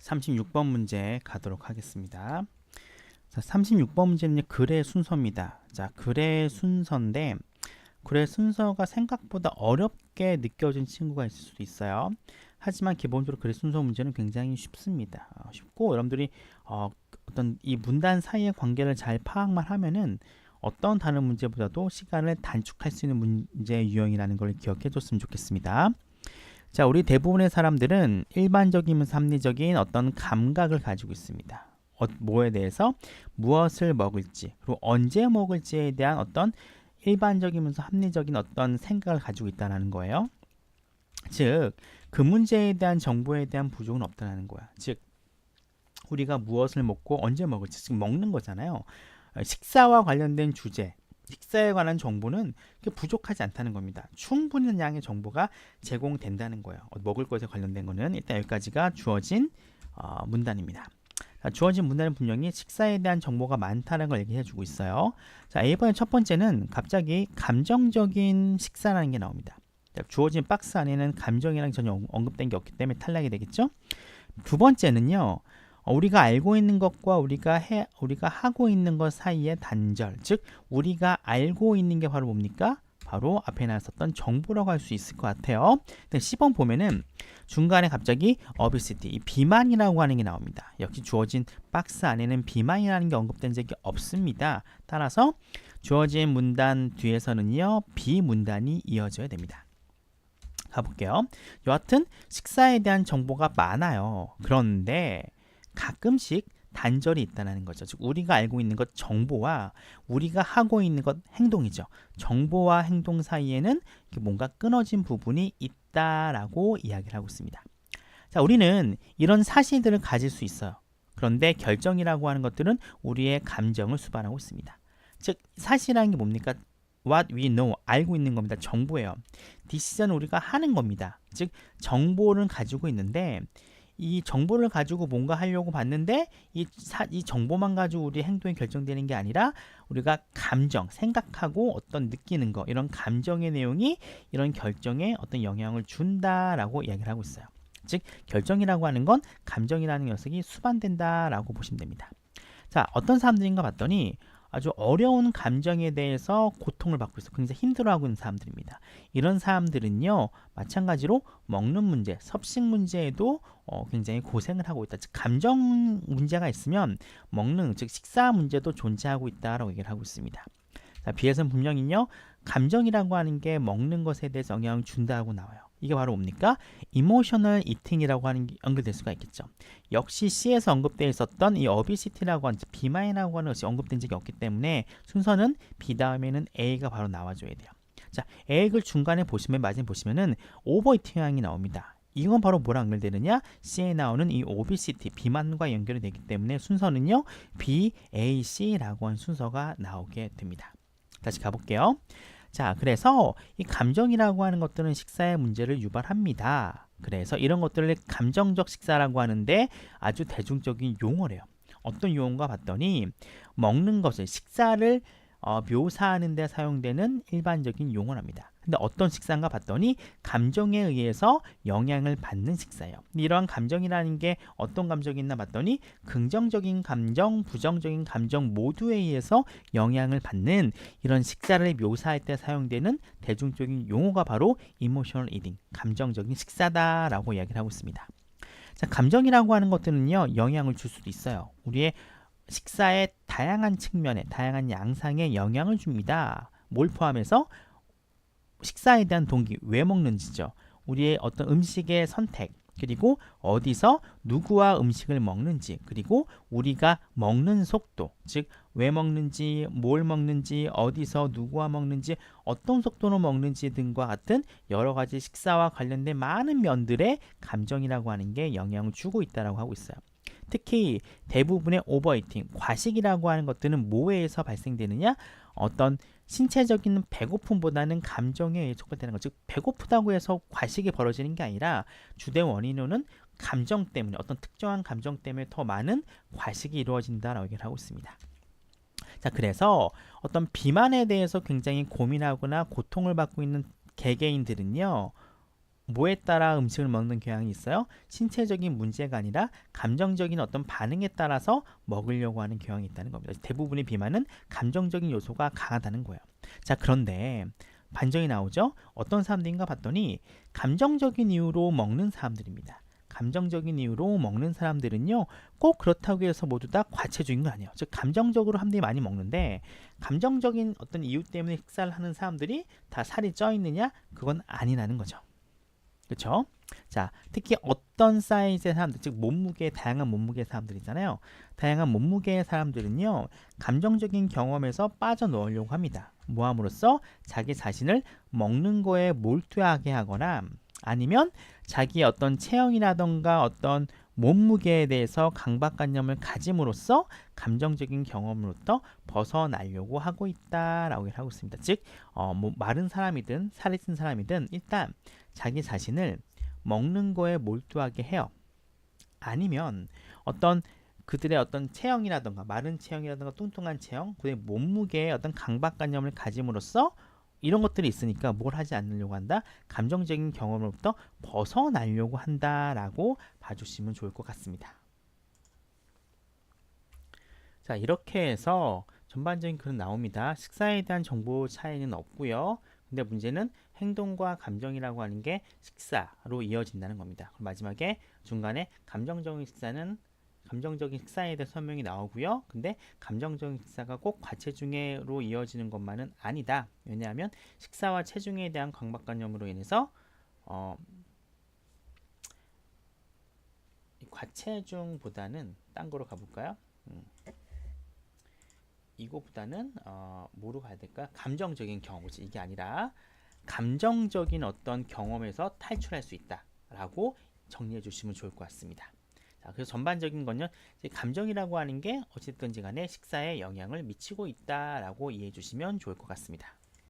36번 문제 가도록 하겠습니다. 자, 36번 문제는 글의 순서입니다. 자, 글의 순서인데 글의 순서가 생각보다 어렵게 느껴진 친구가 있을 수도 있어요. 하지만 기본적으로 글의 순서 문제는 굉장히 쉽습니다. 어, 쉽고 여러분들이 어, 어떤 이 문단 사이의 관계를 잘 파악만 하면은 어떤 다른 문제보다도 시간을 단축할 수 있는 문제 유형이라는 걸 기억해 줬으면 좋겠습니다. 자, 우리 대부분의 사람들은 일반적이면서 합리적인 어떤 감각을 가지고 있습니다. 어, 뭐에 대해서 무엇을 먹을지 그리고 언제 먹을지에 대한 어떤 일반적이면서 합리적인 어떤 생각을 가지고 있다는 거예요. 즉, 그 문제에 대한 정보에 대한 부족은 없다는 거야. 즉, 우리가 무엇을 먹고 언제 먹을지 즉 먹는 거잖아요. 식사와 관련된 주제, 식사에 관한 정보는 부족하지 않다는 겁니다. 충분한 양의 정보가 제공된다는 거예요. 어, 먹을 것에 관련된 거는 일단 여기까지가 주어진 어, 문단입니다. 자, 주어진 문단은 분명히 식사에 대한 정보가 많다는 걸 얘기해 주고 있어요. 자, A번의 첫 번째는 갑자기 감정적인 식사라는 게 나옵니다. 자, 주어진 박스 안에는 감정이랑 전혀 언급된 게 없기 때문에 탈락이 되겠죠. 두 번째는요. 어, 우리가 알고 있는 것과 우리가 해 우리가 하고 있는 것 사이의 단절, 즉 우리가 알고 있는 게 바로 뭡니까? 바로 앞에 나왔었던 정보라고 할 수 있을 것 같아요. 10번 보면은 중간에 갑자기 obesity, 이 비만이라고 하는 게 나옵니다. 역시 주어진 박스 안에는 비만이라는 게 언급된 적이 없습니다. 따라서 주어진 문단 뒤에서는요 비문단이 이어져야 됩니다. 가볼게요. 여하튼 식사에 대한 정보가 많아요. 그런데 가끔씩 단절이 있다는 거죠. 즉 우리가 알고 있는 것 정보와 우리가 하고 있는 것 행동이죠. 정보와 행동 사이에는 뭔가 끊어진 부분이 있다라고 이야기를 하고 있습니다. 자, 우리는 이런 사실들을 가질 수 있어요. 그런데 결정이라고 하는 것들은 우리의 감정을 수반하고 있습니다. 즉 사실이라는 게 뭡니까? What we know 알고 있는 겁니다. 정보예요. 디시전은 우리가 하는 겁니다. 즉 정보를 가지고 있는데 이 정보를 가지고 뭔가 하려고 봤는데 이, 사, 이 정보만 가지고 우리 행동이 결정되는 게 아니라 우리가 감정, 생각하고 어떤 느끼는 거 이런 감정의 내용이 이런 결정에 어떤 영향을 준다라고 이야기를 하고 있어요. 즉 결정이라고 하는 건 감정이라는 녀석이 수반된다라고 보시면 됩니다. 자 어떤 사람들인가 봤더니 아주 어려운 감정에 대해서 고통을 받고 있어 굉장히 힘들어하고 있는 사람들입니다. 이런 사람들은요 마찬가지로 먹는 문제, 섭식 문제에도 어, 굉장히 고생을 하고 있다. 즉 감정 문제가 있으면 먹는 즉 식사 문제도 존재하고 있다라고 얘기를 하고 있습니다. 자, 비에서는 분명히요 감정이라고 하는 게 먹는 것에 대해서 영향을 준다고 나와요. 이게 바로 뭡니까? 이모셔널 이팅이라고 하는 게 연결될 수가 있겠죠. 역시 C에서 언급되어 있었던 이 어비시티라고 하는 비만이라고 하는 것이 언급된 적이 없기 때문에 순서는 B 다음에는 A가 바로 나와줘야 돼요. 자, A를 중간에 보시면 마지막에 보시면은 오버이팅이 나옵니다. 이건 바로 뭐랑 연결되느냐? C에 나오는 이 obesity, 비만과 연결이 되기 때문에 순서는요. B, A, C라고 하는 순서가 나오게 됩니다. 다시 가볼게요. 자, 그래서 이 감정이라고 하는 것들은 식사의 문제를 유발합니다. 그래서 이런 것들을 감정적 식사라고 하는데 아주 대중적인 용어래요. 어떤 용어가 봤더니 먹는 것을 식사를 어, 묘사하는 데 사용되는 일반적인 용어랍니다. 근데 어떤 식사인가 봤더니 감정에 의해서 영향을 받는 식사예요. 이러한 감정이라는 게 어떤 감정이 있나 봤더니 긍정적인 감정, 부정적인 감정 모두에 의해서 영향을 받는 이런 식사를 묘사할 때 사용되는 대중적인 용어가 바로 emotional eating, 감정적인 식사다라고 이야기를 하고 있습니다. 자, 감정이라고 하는 것들은요, 영향을 줄 수도 있어요. 우리의 식사의 다양한 측면에 다양한 양상에 영향을 줍니다. 뭘 포함해서 식사에 대한 동기, 왜 먹는지죠. 우리의 어떤 음식의 선택, 그리고 어디서 누구와 음식을 먹는지, 그리고 우리가 먹는 속도, 즉, 왜 먹는지, 뭘 먹는지, 어디서 누구와 먹는지, 어떤 속도로 먹는지 등과 같은 여러 가지 식사와 관련된 많은 면들의 감정이라고 하는 게 영향을 주고 있다고 하고 있어요. 특히 대부분의 오버이팅, 과식이라고 하는 것들은 뭐에서 발생되느냐? 어떤 신체적인 배고픔보다는 감정에 촉발되는 것. 즉 배고프다고 해서 과식이 벌어지는 게 아니라 주된 원인으로는 감정 때문에 어떤 특정한 감정 때문에 더 많은 과식이 이루어진다라고 얘기를 하고 있습니다. 자, 그래서 어떤 비만에 대해서 굉장히 고민하거나 고통을 받고 있는 개개인들은요. 뭐에 따라 음식을 먹는 경향이 있어요? 신체적인 문제가 아니라 감정적인 어떤 반응에 따라서 먹으려고 하는 경향이 있다는 겁니다. 대부분의 비만은 감정적인 요소가 강하다는 거예요. 자, 그런데 반전이 나오죠? 어떤 사람들인가 봤더니 감정적인 이유로 먹는 사람들입니다. 감정적인 이유로 먹는 사람들은요, 꼭 그렇다고 해서 모두 다 과체중인 거 아니에요. 즉, 감정적으로 사람들이 많이 먹는데, 감정적인 어떤 이유 때문에 식사를 하는 사람들이 다 살이 쪄 있느냐? 그건 아니라는 거죠. 그렇죠? 자, 특히 어떤 사이즈의 사람들, 즉 몸무게, 다양한 몸무게의 사람들이잖아요. 다양한 몸무게의 사람들은요, 감정적인 경험에서 빠져넣으려고 합니다. 뭐함으로써 자기 자신을 먹는 거에 몰두하게 하거나 아니면 자기의 어떤 체형이라던가 어떤 몸무게에 대해서 강박관념을 가짐으로써 감정적인 경험으로부터 벗어나려고 하고 있다라고 얘기를 하고 있습니다. 즉, 어, 뭐 마른 사람이든 살이 찐 사람이든 일단 자기 자신을 먹는 거에 몰두하게 해요. 아니면 어떤 그들의 어떤 체형이라던가 마른 체형이라던가 뚱뚱한 체형, 그의 몸무게에 어떤 강박관념을 가짐으로써 이런 것들이 있으니까 뭘 하지 않으려고 한다? 감정적인 경험으로부터 벗어나려고 한다라고 봐주시면 좋을 것 같습니다. 자, 이렇게 해서 전반적인 글은 나옵니다. 식사에 대한 정보 차이는 없고요. 근데 문제는 행동과 감정이라고 하는 게 식사로 이어진다는 겁니다. 그럼 마지막에 중간에 감정적인 식사는 감정적인 식사에 대해 설명이 나오고요. 근데 감정적인 식사가 꼭 과체중으로 이어지는 것만은 아니다. 왜냐하면 식사와 체중에 대한 강박관념으로 인해서 어, 이 과체중보다는 딴 거로 가볼까요? 음. 이거보다는 어, 뭐로 가야 될까? 감정적인 경험, 그치? 이게 아니라 감정적인 어떤 경험에서 탈출할 수 있다라고 정리해 주시면 좋을 것 같습니다. 자, 그래서 전반적인 건요, 감정이라고 하는 게 어쨌든지 간에 식사에 영향을 미치고 있다라고 이해해 주시면 좋을 것 같습니다.